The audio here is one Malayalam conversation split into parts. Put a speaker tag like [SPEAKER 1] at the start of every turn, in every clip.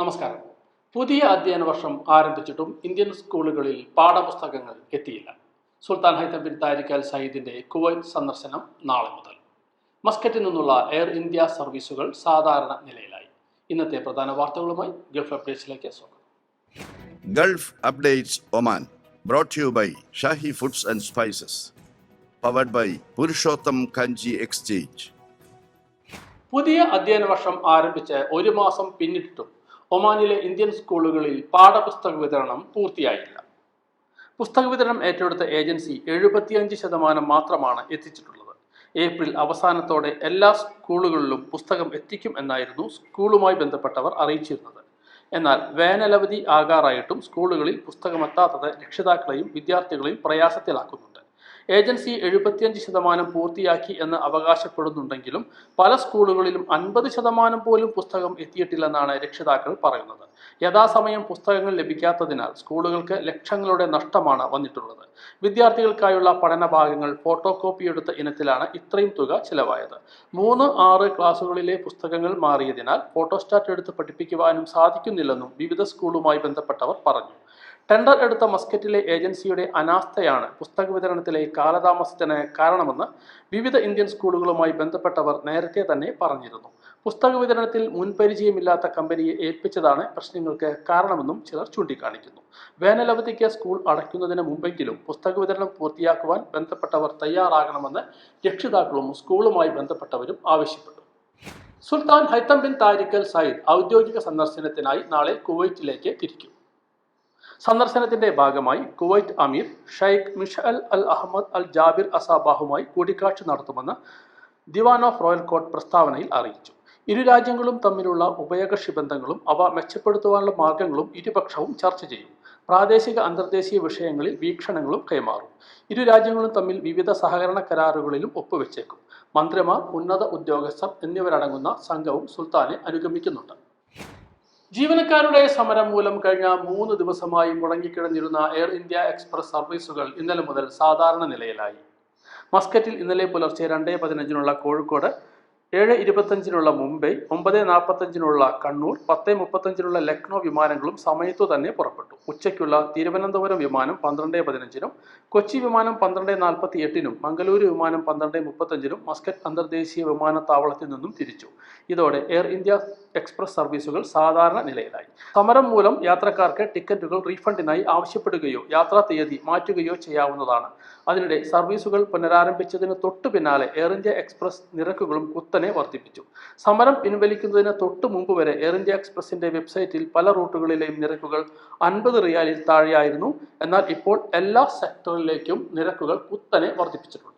[SPEAKER 1] നമസ്കാരം. പുതിയ അധ്യയന വർഷം ആരംഭിച്ചിട്ടും ഇന്ത്യൻ സ്കൂളുകളിൽ പാഠപുസ്തകങ്ങൾ എത്തിയില്ല. Sultan Haitham bin Tariq al സയ്യിദിന്റെ Kuwait സന്ദർശനം നാളെ മുതൽ. മസ്കറ്റിൽ നിന്നുള്ള എയർ ഇന്ത്യ സർവീസുകൾ സാധാരണ നിലയിലായി. ഇന്നത്തെ പ്രധാന വാർത്തകളുമായി ഗൾഫ് അപ്ഡേറ്റ്സിലേക്ക് സ്വാഗതം.
[SPEAKER 2] Gulf updates Oman brought you by Shahi foods and spices powered by Purushottam Kanji exchange
[SPEAKER 1] പുതിയ അധ്യയന വർഷം ആരംഭിച്ച് ഒരു മാസം പിന്നിട്ടിട്ടും ഒമാനിലെ ഇന്ത്യൻ സ്കൂളുകളിൽ പാഠപുസ്തക വിതരണം പൂർത്തിയായില്ല. പുസ്തക വിതരണം ഏറ്റെടുത്ത ഏജൻസി എഴുപത്തിയഞ്ച് ശതമാനം മാത്രമാണ് എത്തിച്ചിട്ടുള്ളത്. ഏപ്രിൽ അവസാനത്തോടെ എല്ലാ സ്കൂളുകളിലും പുസ്തകം എത്തിക്കും എന്നായിരുന്നു സ്കൂളുമായി ബന്ധപ്പെട്ടവർ അറിയിച്ചിരുന്നത്. എന്നാൽ വേനലവധി ആകാറായിട്ടും സ്കൂളുകളിൽ പുസ്തകമെത്താത്തത് രക്ഷിതാക്കളെയും വിദ്യാർത്ഥികളെയും പ്രയാസത്തിലാക്കുന്നുണ്ട്. ഏജൻസി എഴുപത്തിയഞ്ച് ശതമാനം പൂർത്തിയാക്കി എന്ന് അവകാശപ്പെടുന്നുണ്ടെങ്കിലും പല സ്കൂളുകളിലും അൻപത് ശതമാനം പോലും പുസ്തകം എത്തിയിട്ടില്ലെന്നാണ് രക്ഷിതാക്കൾ പറയുന്നത്. യഥാസമയം പുസ്തകങ്ങൾ ലഭിക്കാത്തതിനാൽ സ്കൂളുകൾക്ക് ലക്ഷങ്ങളുടെ നഷ്ടമാണ് വന്നിട്ടുള്ളത്. വിദ്യാർത്ഥികൾക്കായുള്ള പഠന ഭാഗങ്ങൾ ഫോട്ടോ കോപ്പി എടുത്ത ഇനത്തിലാണ് ഇത്രയും തുക ചിലവായത്. മൂന്ന് ആറ് ക്ലാസുകളിലെ പുസ്തകങ്ങൾ മാറിയതിനാൽ ഫോട്ടോസ്റ്റാറ്റ് എടുത്ത് പഠിപ്പിക്കുവാനും സാധിക്കുന്നില്ലെന്നും വിവിധ സ്കൂളുമായി ബന്ധപ്പെട്ടവർ പറഞ്ഞു. ടെൻഡർ എടുത്ത മസ്കറ്റിലെ ഏജൻസിയുടെ അനാസ്ഥയാണ് പുസ്തക വിതരണത്തിലെ കാലതാമസത്തിന് കാരണമെന്ന് വിവിധ ഇന്ത്യൻ സ്കൂളുകളുമായി ബന്ധപ്പെട്ടവർ നേരത്തെ തന്നെ പറഞ്ഞിരുന്നു. പുസ്തക വിതരണത്തിൽ മുൻപരിചയമില്ലാത്ത കമ്പനിയെ ഏൽപ്പിച്ചതാണ് പ്രശ്നങ്ങൾക്ക് കാരണമെന്നും ചിലർ ചൂണ്ടിക്കാണിക്കുന്നു. വേനലവധിക്ക് സ്കൂൾ അടയ്ക്കുന്നതിന് മുമ്പെങ്കിലും പുസ്തക വിതരണം പൂർത്തിയാക്കുവാൻ ബന്ധപ്പെട്ടവർ തയ്യാറാകണമെന്ന് രക്ഷിതാക്കളും സ്കൂളുമായി ബന്ധപ്പെട്ടവരും ആവശ്യപ്പെട്ടു. സുൽത്താൻ ഹൈത്തം ബിൻ താരിക്കൽ സയ്യിദ് ഔദ്യോഗിക സന്ദർശനത്തിനായി നാളെ കുവൈറ്റിലേക്ക് തിരിക്കും. സന്ദർശനത്തിന്റെ ഭാഗമായി കുവൈറ്റ് അമീർ Sheikh Mishal al Ahmad al Jaber അസാബാഹുമായി കൂടിക്കാഴ്ച നടത്തുമെന്ന് ദിവാൻ ഓഫ് റോയൽ കോർട്ട് പ്രസ്താവനയിൽ അറിയിച്ചു. ഇരു രാജ്യങ്ങളും തമ്മിലുള്ള ഉഭയകക്ഷി ബന്ധങ്ങളും അവ മെച്ചപ്പെടുത്തുവാനുള്ള മാർഗങ്ങളും ഇരുപക്ഷവും ചർച്ച ചെയ്യും. പ്രാദേശിക അന്തർദേശീയ വിഷയങ്ങളിൽ വീക്ഷണങ്ങളും കൈമാറും. ഇരു രാജ്യങ്ങളും തമ്മിൽ വിവിധ സഹകരണ കരാറുകളിലും ഒപ്പുവെച്ചേക്കും. മന്ത്രിമാർ ഉന്നത ഉദ്യോഗസ്ഥർ എന്നിവരടങ്ങുന്ന സംഘവും സുൽത്താനെ അനുഗമിക്കുന്നുണ്ട്. ജീവനക്കാരുടെ സമരം മൂലം കഴിഞ്ഞ മൂന്ന് ദിവസമായി മുടങ്ങിക്കിടന്നിരുന്ന എയർ ഇന്ത്യ എക്സ്പ്രസ് സർവീസുകൾ ഇന്നലെ മുതൽ സാധാരണ നിലയിലായി. മസ്കറ്റിൽ ഇന്നലെ പുലർച്ചെ രണ്ട് പതിനഞ്ചിനുള്ള കോഴിക്കോട് ഏഴ് ഇരുപത്തഞ്ചിനുള്ള മുംബൈ ഒമ്പത് നാൽപ്പത്തഞ്ചിനുള്ള കണ്ണൂർ പത്ത് മുപ്പത്തഞ്ചിനുള്ള ലക്നൗ വിമാനങ്ങളും സമയത്തു തന്നെ പുറപ്പെട്ടു. ഉച്ചയ്ക്കുള്ള തിരുവനന്തപുരം വിമാനം പന്ത്രണ്ട് പതിനഞ്ചിനും കൊച്ചി വിമാനം പന്ത്രണ്ട് നാൽപ്പത്തി എട്ടിനും മംഗലൂരു വിമാനം പന്ത്രണ്ട് മുപ്പത്തഞ്ചിനും മസ്കറ്റ് അന്തർദേശീയ വിമാനത്താവളത്തിൽ നിന്നും തിരിച്ചു. ഇതോടെ എയർ ഇന്ത്യ എക്സ്പ്രസ് സർവീസുകൾ സാധാരണ നിലയിലായി. സമരം മൂലം യാത്രക്കാർക്ക് ടിക്കറ്റുകൾ റീഫണ്ടിനായി ആവശ്യപ്പെടുകയോ യാത്രാ തീയതി മാറ്റുകയോ ചെയ്യാവുന്നതാണ്. അതിനിടെ സർവീസുകൾ പുനരാരംഭിച്ചതിന് തൊട്ടു പിന്നാലെ എയർ ഇന്ത്യ എക്സ്പ്രസ് നിരക്കുകളും കുത്തനെ വർദ്ധിപ്പിച്ചു. സമരം പിൻവലിക്കുന്നതിന് തൊട്ടു മുമ്പ് വരെ എയർ ഇന്ത്യ എക്സ്പ്രസിന്റെ വെബ്സൈറ്റിൽ പല റൂട്ടുകളിലെയും നിരക്കുകൾ അൻപത് റിയാലിൽ താഴെയായിരുന്നു. എന്നാൽ ഇപ്പോൾ എല്ലാ സെക്ടറിലേക്കും നിരക്കുകൾ കുത്തനെ വർദ്ധിപ്പിച്ചിട്ടുണ്ട്.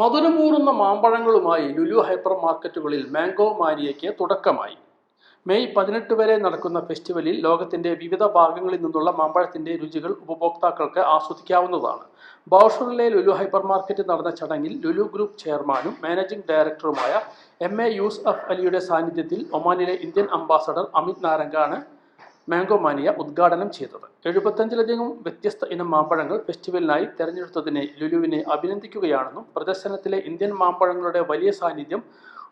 [SPEAKER 1] മധുരമൂറുന്ന മാമ്പഴങ്ങളുമായി ലുലു ഹൈപ്പർ മാർക്കറ്റുകളിൽ മാംഗോ മാനിയയ്ക്ക് തുടക്കമായി. മെയ് പതിനെട്ട് വരെ നടക്കുന്ന ഫെസ്റ്റിവലിൽ ലോകത്തിന്റെ വിവിധ ഭാഗങ്ങളിൽ നിന്നുള്ള മാമ്പഴത്തിന്റെ രുചികൾ ഉപഭോക്താക്കൾക്ക് ആസ്വദിക്കാവുന്നതാണ്. ബൗഷറിലെ ലുലു ഹൈപ്പർ മാർക്കറ്റ് നടന്ന ചടങ്ങിൽ ലുലു ഗ്രൂപ്പ് ചെയർമാനും മാനേജിംഗ് ഡയറക്ടറുമായ എം എ യൂസഫ് അലിയുടെ സാന്നിധ്യത്തിൽ ഒമാനിലെ ഇന്ത്യൻ അംബാസഡർ അമിത് നാരംഗാണ് മാംഗോ മാനിയ ഉദ്ഘാടനം ചെയ്തത്. എഴുപത്തഞ്ചിലധികം വ്യത്യസ്ത ഇനം മാമ്പഴങ്ങൾ ഫെസ്റ്റിവലിനായി തെരഞ്ഞെടുത്തതിനെ ലുലുവിനെ അഭിനന്ദിക്കുകയാണെന്നും പ്രദർശനത്തിലെ ഇന്ത്യൻ മാമ്പഴങ്ങളുടെ വലിയ സാന്നിധ്യം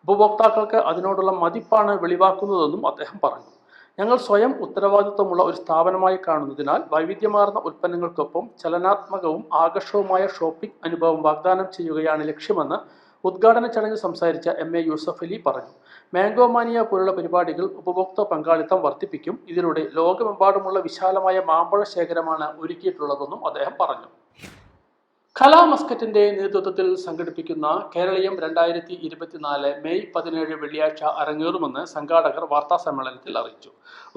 [SPEAKER 1] ഉപഭോക്താക്കൾക്ക് അതിനോടുള്ള മതിപ്പാണ് വെളിവാക്കുന്നതെന്നും അദ്ദേഹം പറഞ്ഞു. ഞങ്ങൾ സ്വയം ഉത്തരവാദിത്വമുള്ള ഒരു സ്ഥാപനമായി കാണുന്നതിനാൽ വൈവിധ്യമാർന്ന ഉൽപ്പന്നങ്ങൾക്കൊപ്പം ചലനാത്മകവും ആകർഷകവുമായ ഷോപ്പിംഗ് അനുഭവം വാഗ്ദാനം ചെയ്യുകയാണ് ലക്ഷ്യമെന്ന് ഉദ്ഘാടന ചടങ്ങിൽ സംസാരിച്ച എം എ യൂസഫ് അലി പറഞ്ഞു മാംഗോ മാനിയ പോലുള്ള പരിപാടികൾ ഉപഭോക്തൃ പങ്കാളിത്തം വർദ്ധിപ്പിക്കും. ഇതിലൂടെ ലോകമെമ്പാടുമുള്ള വിശാലമായ മാമ്പഴ ശേഖരമാണ് ഒരുക്കിയിട്ടുള്ളതെന്നും അദ്ദേഹം പറഞ്ഞു. കലാ മസ്കറ്റിന്റെ നേതൃത്വത്തിൽ സംഘടിപ്പിക്കുന്ന കേരളീയം രണ്ടായിരത്തി ഇരുപത്തിനാല് മെയ് പതിനേഴ് വെള്ളിയാഴ്ച അരങ്ങേറുമെന്ന് സംഘാടകർ വാർത്താ സമ്മേളനത്തിൽ അറിയിച്ചു.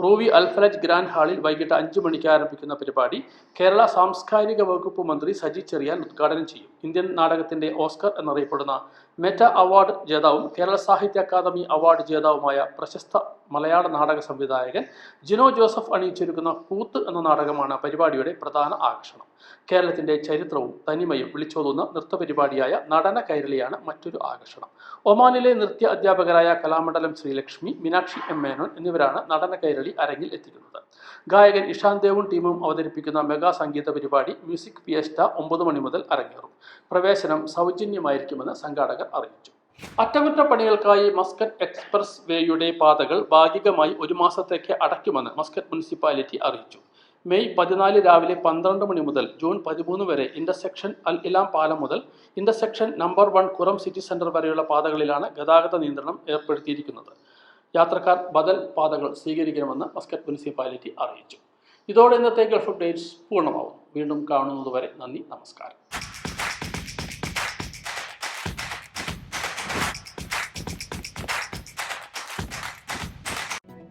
[SPEAKER 1] റൂവി അൽഫലജ് ഗ്രാൻഡ് ഹാളിൽ വൈകിട്ട് അഞ്ചു മണിക്ക് ആരംഭിക്കുന്ന പരിപാടി കേരള സാംസ്കാരിക വകുപ്പ് മന്ത്രി സജി ചെറിയാൻ ഉദ്ഘാടനം ചെയ്യും. ഇന്ത്യൻ നാടകത്തിന്റെ ഓസ്കർ എന്നറിയപ്പെടുന്ന മെറ്റ അവാർഡ് ജേതാവും കേരള സാഹിത്യ അക്കാദമി അവാർഡ് ജേതാവുമായ പ്രശസ്ത മലയാള നാടക സംവിധായകൻ ജിനോ ജോസഫ് അണിയിച്ചൊരുക്കുന്ന കൂത്ത് എന്ന നാടകമാണ് പരിപാടിയുടെ പ്രധാന ആകർഷണം. കേരളത്തിന്റെ ചരിത്രവും തനിമയും വിളിച്ചോതുന്ന നൃത്തപരിപാടിയായ നടന കൈരളിയാണ് മറ്റൊരു ആകർഷണം. ഒമാനിലെ നൃത്യ അധ്യാപകരായ കലാമണ്ഡലം ശ്രീലക്ഷ്മി മീനാക്ഷി എം മേനോൻ എന്നിവരാണ് നടന കൈരളി അരങ്ങിൽ എത്തിക്കുന്നത്. ഗായകൻ ഇഷാൻ ദേവും ടീമും അവതരിപ്പിക്കുന്ന മെഗാ സംഗീത പരിപാടി മ്യൂസിക് ഫിയസ്റ്റ ഒമ്പത് മണി മുതൽ അരങ്ങേറും. പ്രവേശനം സൗജന്യമായിരിക്കുമെന്ന് സംഘാടകർ അറിയിച്ചു. അറ്റകുറ്റപ്പണികൾക്കായി മസ്കറ്റ് എക്സ്പ്രസ് വേയുടെ പാതകൾ ഭാഗികമായി ഒരു മാസത്തേക്ക് അടയ്ക്കുമെന്ന് മസ്കറ്റ് മുനിസിപ്പാലിറ്റി അറിയിച്ചു. മെയ് പതിനാല് രാവിലെ പന്ത്രണ്ട് മണി മുതൽ ജൂൺ പതിമൂന്ന് വരെ ഇന്റർസെക്ഷൻ അൽ ഇലാം പാലം മുതൽ intersection number one Qurum city centre വരെയുള്ള പാതകളിലാണ് ഗതാഗത നിയന്ത്രണം ഏർപ്പെടുത്തിയിരിക്കുന്നത്. യാത്രക്കാർ ബദൽ പാതകൾ സ്വീകരിക്കണമെന്ന് മസ്കറ്റ് മുനിസിപ്പാലിറ്റി അറിയിച്ചു. ഇതോടെ ഇന്നത്തെ ഗൾഫ് അപ്ഡേറ്റ്സ് പൂർണമാവും വീണ്ടും കാണുന്നതുവരെ നന്ദി നമസ്കാരം.